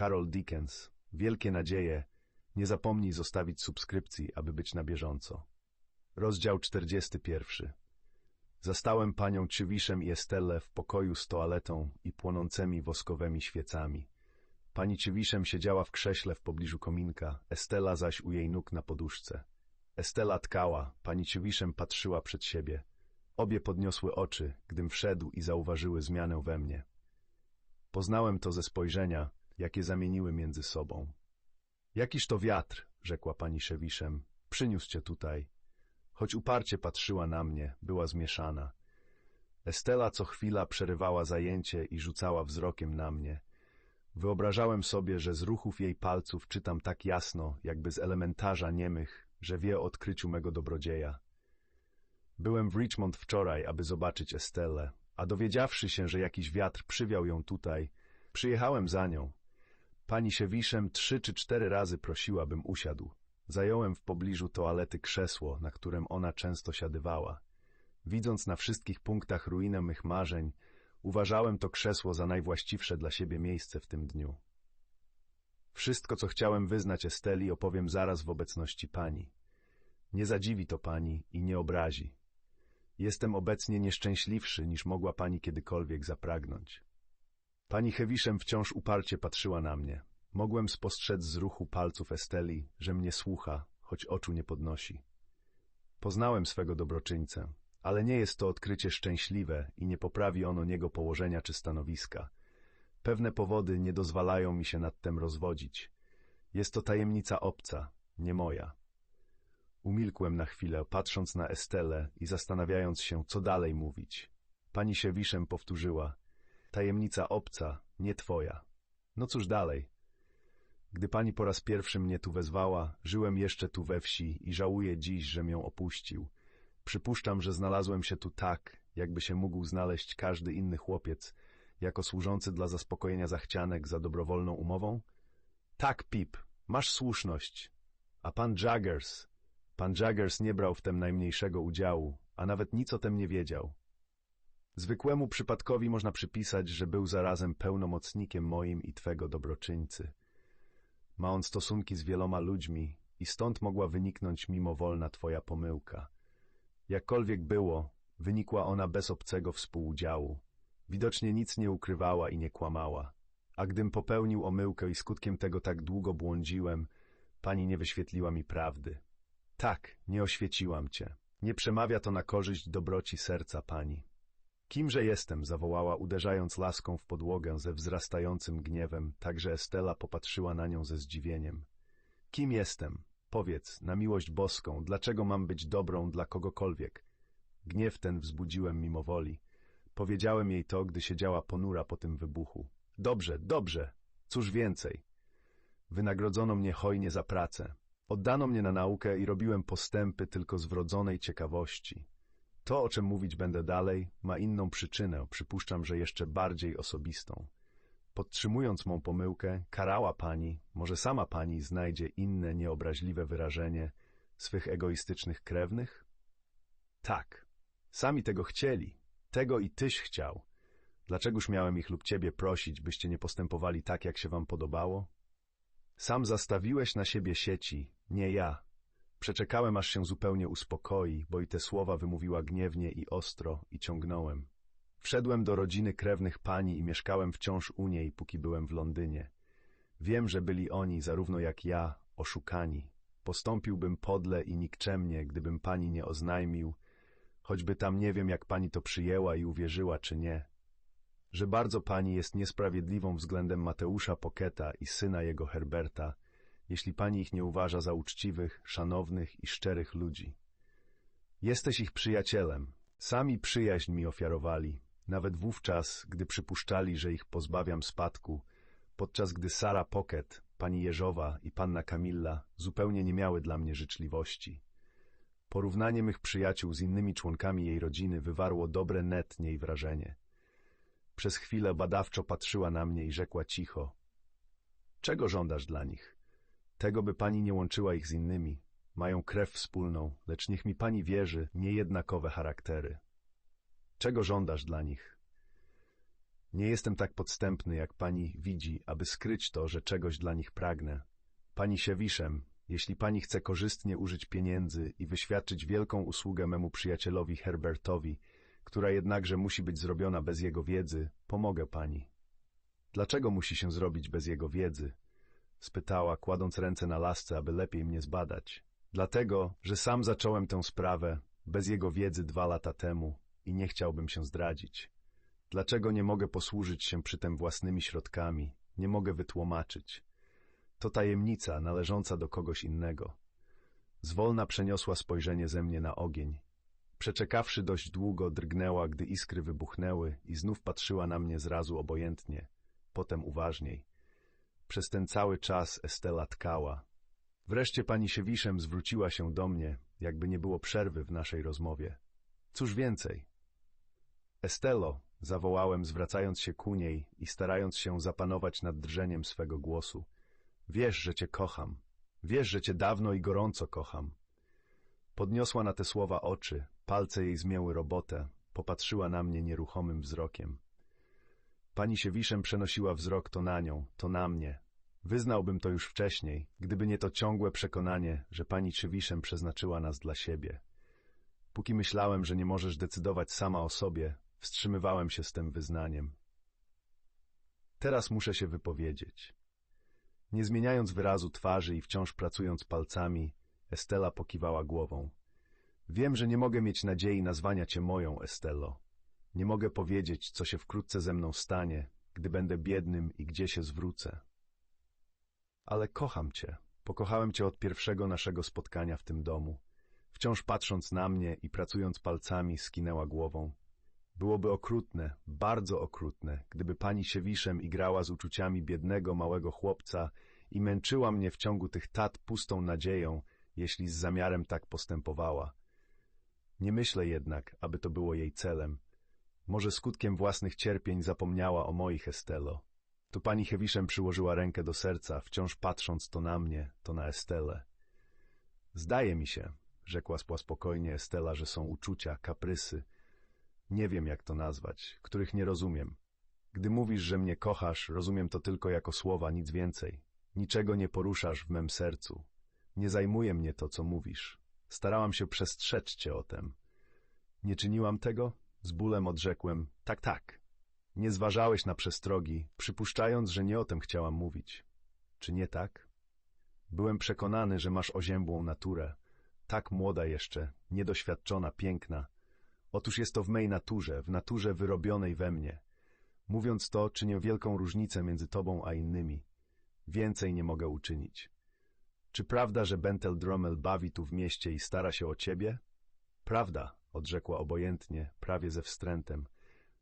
Carol Dickens. Wielkie nadzieje. Nie zapomnij zostawić subskrypcji, aby być na bieżąco. Rozdział 41. Zastałem panią Czywiszem i Estellę w pokoju z toaletą i płonącymi woskowymi świecami. Pani Czywiszem siedziała w krześle w pobliżu kominka, Estela zaś u jej nóg na poduszce. Estela tkała, pani Czywiszem patrzyła przed siebie. Obie podniosły oczy, gdym wszedł i zauważyły zmianę we mnie. Poznałem to ze spojrzenia, jakie zamieniły między sobą. Jakiż to wiatr, rzekła pani Szewiszem, przyniósł cię tutaj. Choć uparcie patrzyła na mnie, była zmieszana. Estela co chwila przerywała zajęcie i rzucała wzrokiem na mnie. Wyobrażałem sobie, że z ruchów jej palców czytam tak jasno, jakby z elementarza niemych, że wie o odkryciu mego dobrodzieja. Byłem w Richmond wczoraj, aby zobaczyć Estellę, a dowiedziawszy się, że jakiś wiatr przywiał ją tutaj, przyjechałem za nią. Pani Siewiszem trzy czy cztery razy prosiła, bym usiadł. Zająłem w pobliżu toalety krzesło, na którym ona często siadywała. Widząc na wszystkich punktach ruinę mych marzeń, uważałem to krzesło za najwłaściwsze dla siebie miejsce w tym dniu. Wszystko, co chciałem wyznać Esteli, opowiem zaraz w obecności pani. Nie zadziwi to pani i nie obrazi. Jestem obecnie nieszczęśliwszy, niż mogła pani kiedykolwiek zapragnąć. Pani Hewiszem wciąż uparcie patrzyła na mnie. Mogłem spostrzec z ruchu palców Esteli, że mnie słucha, choć oczu nie podnosi. Poznałem swego dobroczyńcę, ale nie jest to odkrycie szczęśliwe i nie poprawi ono niego położenia czy stanowiska. Pewne powody nie dozwalają mi się nad tym rozwodzić. Jest to tajemnica obca, nie moja. Umilkłem na chwilę, patrząc na Estelę i zastanawiając się, co dalej mówić. Pani Siewiszem powtórzyła, tajemnica obca, nie twoja. No cóż dalej? Gdy pani po raz pierwszy mnie tu wezwała, żyłem jeszcze tu we wsi i żałuję dziś, że ją opuścił. Przypuszczam, że znalazłem się tu tak, jakby się mógł znaleźć każdy inny chłopiec, jako służący dla zaspokojenia zachcianek za dobrowolną umową? Tak, Pip, masz słuszność. A pan Jaggers, pan Jaggers nie brał w tem najmniejszego udziału, a nawet nic o tem nie wiedział. Zwykłemu przypadkowi można przypisać, że był zarazem pełnomocnikiem moim i twego dobroczyńcy. Ma on stosunki z wieloma ludźmi i stąd mogła wyniknąć mimowolna twoja pomyłka. Jakkolwiek było, wynikła ona bez obcego współudziału. Widocznie nic nie ukrywała i nie kłamała. A gdym popełnił omyłkę i skutkiem tego tak długo błądziłem, pani nie wyświetliła mi prawdy. Tak, nie oświeciłam cię. Nie przemawia to na korzyść dobroci serca pani. Kimże jestem? zawołała, uderzając laską w podłogę ze wzrastającym gniewem, tak że Estela popatrzyła na nią ze zdziwieniem. Kim jestem? Powiedz, na miłość boską, dlaczego mam być dobrą dla kogokolwiek? Gniew ten wzbudziłem mimo woli. Powiedziałem jej to, gdy siedziała ponura po tym wybuchu. Dobrze, dobrze. Cóż więcej? Wynagrodzono mnie hojnie za pracę. Oddano mnie na naukę i robiłem postępy tylko z wrodzonej ciekawości. To, o czym mówić będę dalej, ma inną przyczynę, przypuszczam, że jeszcze bardziej osobistą. Podtrzymując mą pomyłkę, karała pani, może sama pani znajdzie inne nieobraźliwe wyrażenie swych egoistycznych krewnych? Tak, sami tego chcieli, tego i tyś chciał. Dlaczegoż miałem ich lub ciebie prosić, byście nie postępowali tak, jak się wam podobało? Sam zastawiłeś na siebie sieci, nie ja. Przeczekałem, aż się zupełnie uspokoi, bo i te słowa wymówiła gniewnie i ostro i ciągnąłem. Wszedłem do rodziny krewnych pani i mieszkałem wciąż u niej, póki byłem w Londynie. Wiem, że byli oni, zarówno jak ja, oszukani. Postąpiłbym podle i nikczemnie, gdybym pani nie oznajmił, choćby tam nie wiem, jak pani to przyjęła i uwierzyła, czy nie, że bardzo pani jest niesprawiedliwą względem Mateusza Poketa i syna jego Herberta, jeśli pani ich nie uważa za uczciwych, szanownych i szczerych ludzi. Jesteś ich przyjacielem. Sami przyjaźń mi ofiarowali, nawet wówczas, gdy przypuszczali, że ich pozbawiam spadku, podczas gdy Sara Pocket, pani Jeżowa i panna Kamilla zupełnie nie miały dla mnie życzliwości. Porównanie mych przyjaciół z innymi członkami jej rodziny wywarło dobre netnie i wrażenie. Przez chwilę badawczo patrzyła na mnie i rzekła cicho. Czego żądasz dla nich? Tego, by pani nie łączyła ich z innymi. Mają krew wspólną, lecz niech mi pani wierzy, niejednakowe charaktery. Czego żądasz dla nich? Nie jestem tak podstępny, jak pani widzi, aby skryć to, że czegoś dla nich pragnę. Pani Siewiszem, jeśli pani chce korzystnie użyć pieniędzy i wyświadczyć wielką usługę memu przyjacielowi Herbertowi, która jednakże musi być zrobiona bez jego wiedzy, pomogę pani. Dlaczego musi się zrobić bez jego wiedzy? Spytała, kładąc ręce na lasce, aby lepiej mnie zbadać. Dlatego, że sam zacząłem tę sprawę bez jego wiedzy dwa lata temu i nie chciałbym się zdradzić. Dlaczego nie mogę posłużyć się przy tym własnymi środkami? Nie mogę wytłumaczyć. To tajemnica należąca do kogoś innego. Zwolna przeniosła spojrzenie ze mnie na ogień. Przeczekawszy dość długo, drgnęła, gdy iskry wybuchnęły i znów patrzyła na mnie zrazu obojętnie, potem uważniej. Przez ten cały czas Estela tkała. Wreszcie pani Siewiszem zwróciła się do mnie, jakby nie było przerwy w naszej rozmowie. Cóż więcej? Estelo, zawołałem, zwracając się ku niej i starając się zapanować nad drżeniem swego głosu. Wiesz, że cię kocham. Wiesz, że cię dawno i gorąco kocham. Podniosła na te słowa oczy, palce jej zmięły robotę, popatrzyła na mnie nieruchomym wzrokiem. Pani Siewiszem przenosiła wzrok to na nią, to na mnie. Wyznałbym to już wcześniej, gdyby nie to ciągłe przekonanie, że pani Siewiszem przeznaczyła nas dla siebie. Póki myślałem, że nie możesz decydować sama o sobie, wstrzymywałem się z tym wyznaniem. Teraz muszę się wypowiedzieć. Nie zmieniając wyrazu twarzy i wciąż pracując palcami, Estela pokiwała głową. Wiem, że nie mogę mieć nadziei nazwania cię moją, Estello. Nie mogę powiedzieć, co się wkrótce ze mną stanie, gdy będę biednym i gdzie się zwrócę. Ale kocham cię. Pokochałem cię od pierwszego naszego spotkania w tym domu. Wciąż patrząc na mnie i pracując palcami, skinęła głową. Byłoby okrutne, bardzo okrutne, gdyby pani Siewiszem igrała z uczuciami biednego, małego chłopca i męczyła mnie w ciągu tych tat pustą nadzieją, jeśli z zamiarem tak postępowała. Nie myślę jednak, aby to było jej celem. Może skutkiem własnych cierpień zapomniała o moich Estelo. Tu pani Hewiszem przyłożyła rękę do serca, wciąż patrząc to na mnie, to na Estelę. Zdaje mi się, rzekła spokojnie Estela, że są uczucia, kaprysy, nie wiem jak to nazwać, których nie rozumiem. Gdy mówisz, że mnie kochasz, rozumiem to tylko jako słowa, nic więcej. Niczego nie poruszasz w mem sercu. Nie zajmuje mnie to, co mówisz. Starałam się przestrzec cię o tem. Nie czyniłam tego? Z bólem odrzekłem, tak, tak. Nie zważałeś na przestrogi, przypuszczając, że nie o tym chciałam mówić. Czy nie tak? Byłem przekonany, że masz oziębłą naturę. Tak młoda jeszcze, niedoświadczona, piękna. Otóż jest to w mej naturze, w naturze wyrobionej we mnie. Mówiąc to, czynię wielką różnicę między tobą a innymi. Więcej nie mogę uczynić. Czy prawda, że Bentel Drommel bawi tu w mieście i stara się o ciebie? Prawda, odrzekła obojętnie, prawie ze wstrętem.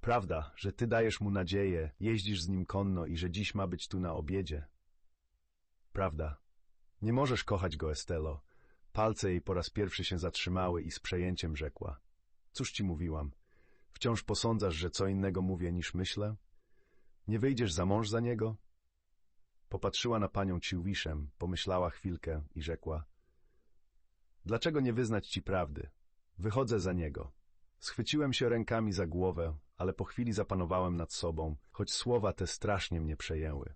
Prawda, że ty dajesz mu nadzieję, jeździsz z nim konno i że dziś ma być tu na obiedzie. Prawda. Nie możesz kochać go, Estelo. Palce jej po raz pierwszy się zatrzymały i z przejęciem rzekła. Cóż ci mówiłam? Wciąż posądzasz, że co innego mówię niż myślę? Nie wyjdziesz za mąż za niego? Popatrzyła na panią Ciłwiszem, pomyślała chwilkę i rzekła. Dlaczego nie wyznać ci prawdy? Wychodzę za niego. Schwyciłem się rękami za głowę, ale po chwili zapanowałem nad sobą, choć słowa te strasznie mnie przejęły.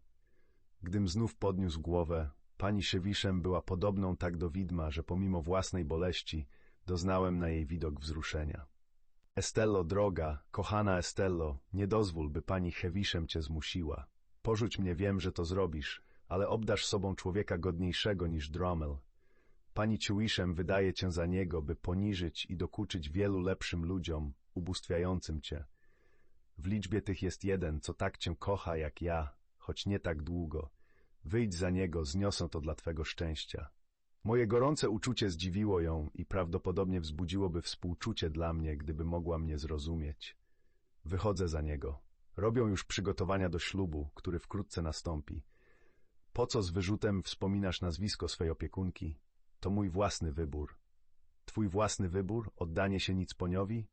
Gdym znów podniósł głowę, pani Szewiszem była podobną tak do widma, że pomimo własnej boleści doznałem na jej widok wzruszenia. Estello, droga, kochana Estello, nie dozwól, by pani Hewiszem cię zmusiła. Porzuć mnie, wiem, że to zrobisz, ale obdasz sobą człowieka godniejszego niż Drommel. Pani Ciuiszem wydaje cię za niego, by poniżyć i dokuczyć wielu lepszym ludziom, ubóstwiającym cię. W liczbie tych jest jeden, co tak cię kocha jak ja, choć nie tak długo. Wyjdź za niego, zniosę to dla twego szczęścia. Moje gorące uczucie zdziwiło ją i prawdopodobnie wzbudziłoby współczucie dla mnie, gdyby mogła mnie zrozumieć. Wychodzę za niego. Robią już przygotowania do ślubu, który wkrótce nastąpi. Po co z wyrzutem wspominasz nazwisko swej opiekunki? To mój własny wybór. Twój własny wybór? Oddanie się Nicponiowi?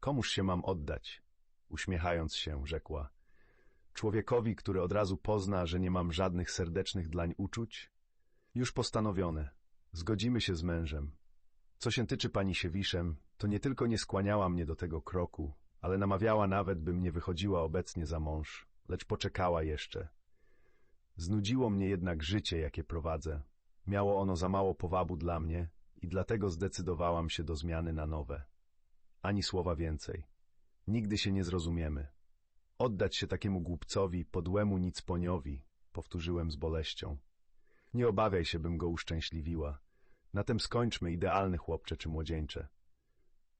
Komuż się mam oddać? Uśmiechając się, rzekła. Człowiekowi, który od razu pozna, że nie mam żadnych serdecznych dlań uczuć? Już postanowione. Zgodzimy się z mężem. Co się tyczy pani Siewiszem, to nie tylko nie skłaniała mnie do tego kroku, ale namawiała nawet, bym nie wychodziła obecnie za mąż, lecz poczekała jeszcze. Znudziło mnie jednak życie, jakie prowadzę. Miało ono za mało powabu dla mnie i dlatego zdecydowałam się do zmiany na nowe. Ani słowa więcej. Nigdy się nie zrozumiemy. Oddać się takiemu głupcowi, podłemu nicponiowi, powtórzyłem z boleścią. Nie obawiaj się, bym go uszczęśliwiła. Na tym skończmy, idealny chłopcze czy młodzieńcze.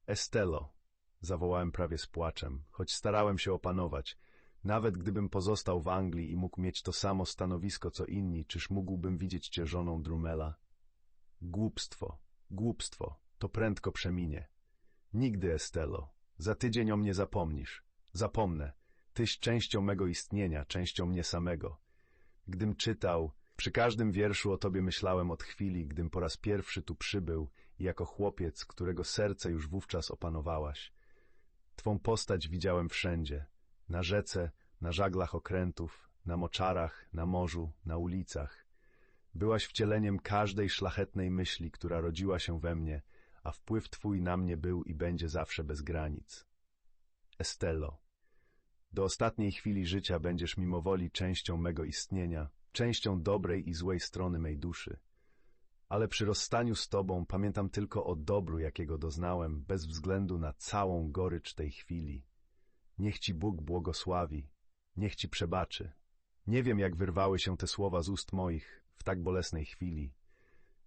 Estelo, zawołałem prawie z płaczem, choć starałem się opanować. Nawet gdybym pozostał w Anglii i mógł mieć to samo stanowisko co inni, czyż mógłbym widzieć cię żoną Drumela? Głupstwo, głupstwo, to prędko przeminie. Nigdy, Estelo, za tydzień o mnie zapomnisz. Zapomnę. Tyś częścią mego istnienia, częścią mnie samego. Gdym czytał, przy każdym wierszu o tobie myślałem od chwili, gdym po raz pierwszy tu przybył i jako chłopiec, którego serce już wówczas opanowałaś. Twą postać widziałem wszędzie. Na rzece, na żaglach okrętów, na moczarach, na morzu, na ulicach. Byłaś wcieleniem każdej szlachetnej myśli, która rodziła się we mnie, a wpływ twój na mnie był i będzie zawsze bez granic. Estello, do ostatniej chwili życia będziesz mimowoli częścią mego istnienia, częścią dobrej i złej strony mej duszy. Ale przy rozstaniu z tobą pamiętam tylko o dobru, jakiego doznałem, bez względu na całą gorycz tej chwili. Niech ci Bóg błogosławi, niech ci przebaczy. Nie wiem, jak wyrwały się te słowa z ust moich w tak bolesnej chwili.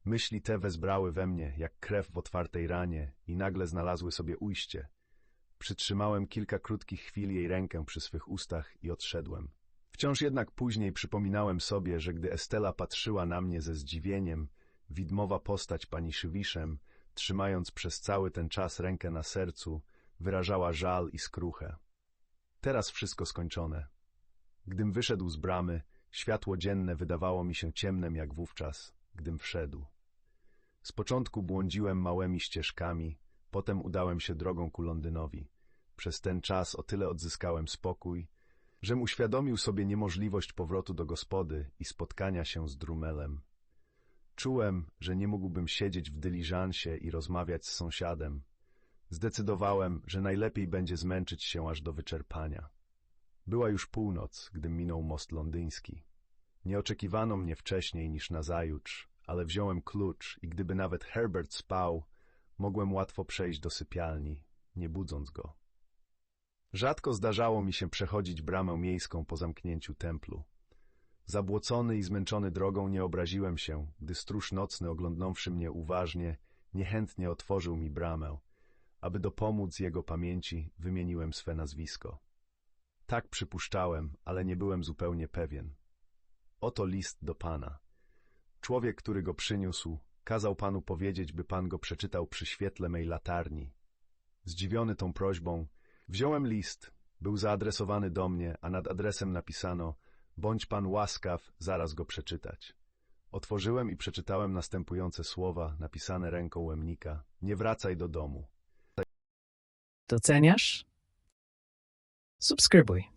Myśli te wezbrały we mnie, jak krew w otwartej ranie i nagle znalazły sobie ujście. Przytrzymałem kilka krótkich chwil jej rękę przy swych ustach i odszedłem. Wciąż jednak później przypominałem sobie, że gdy Estela patrzyła na mnie ze zdziwieniem, widmowa postać pani Szywiszem, trzymając przez cały ten czas rękę na sercu, wyrażała żal i skruchę. Teraz wszystko skończone. Gdym wyszedł z bramy, światło dzienne wydawało mi się ciemnem jak wówczas, gdym wszedł. Z początku błądziłem małymi ścieżkami, potem udałem się drogą ku Londynowi. Przez ten czas o tyle odzyskałem spokój, żem uświadomił sobie niemożliwość powrotu do gospody i spotkania się z Drumelem. Czułem, że nie mógłbym siedzieć w dyliżansie i rozmawiać z sąsiadem. Zdecydowałem, że najlepiej będzie zmęczyć się aż do wyczerpania. Była już północ, gdy minął most londyński. Nie oczekiwano mnie wcześniej niż nazajutrz, ale wziąłem klucz i gdyby nawet Herbert spał, mogłem łatwo przejść do sypialni, nie budząc go. Rzadko zdarzało mi się przechodzić bramę miejską po zamknięciu templu. Zabłocony i zmęczony drogą nie obraziłem się, gdy stróż nocny oglądnąwszy mnie uważnie, niechętnie otworzył mi bramę. Aby dopomóc jego pamięci, wymieniłem swe nazwisko. Tak przypuszczałem, ale nie byłem zupełnie pewien. Oto list do pana. Człowiek, który go przyniósł, kazał panu powiedzieć, by pan go przeczytał przy świetle mej latarni. Zdziwiony tą prośbą, wziąłem list. Był zaadresowany do mnie, a nad adresem napisano Bądź pan łaskaw, zaraz go przeczytać. Otworzyłem i przeczytałem następujące słowa, napisane ręką łemnika. Nie wracaj do domu. Doceniasz? Subskrybuj.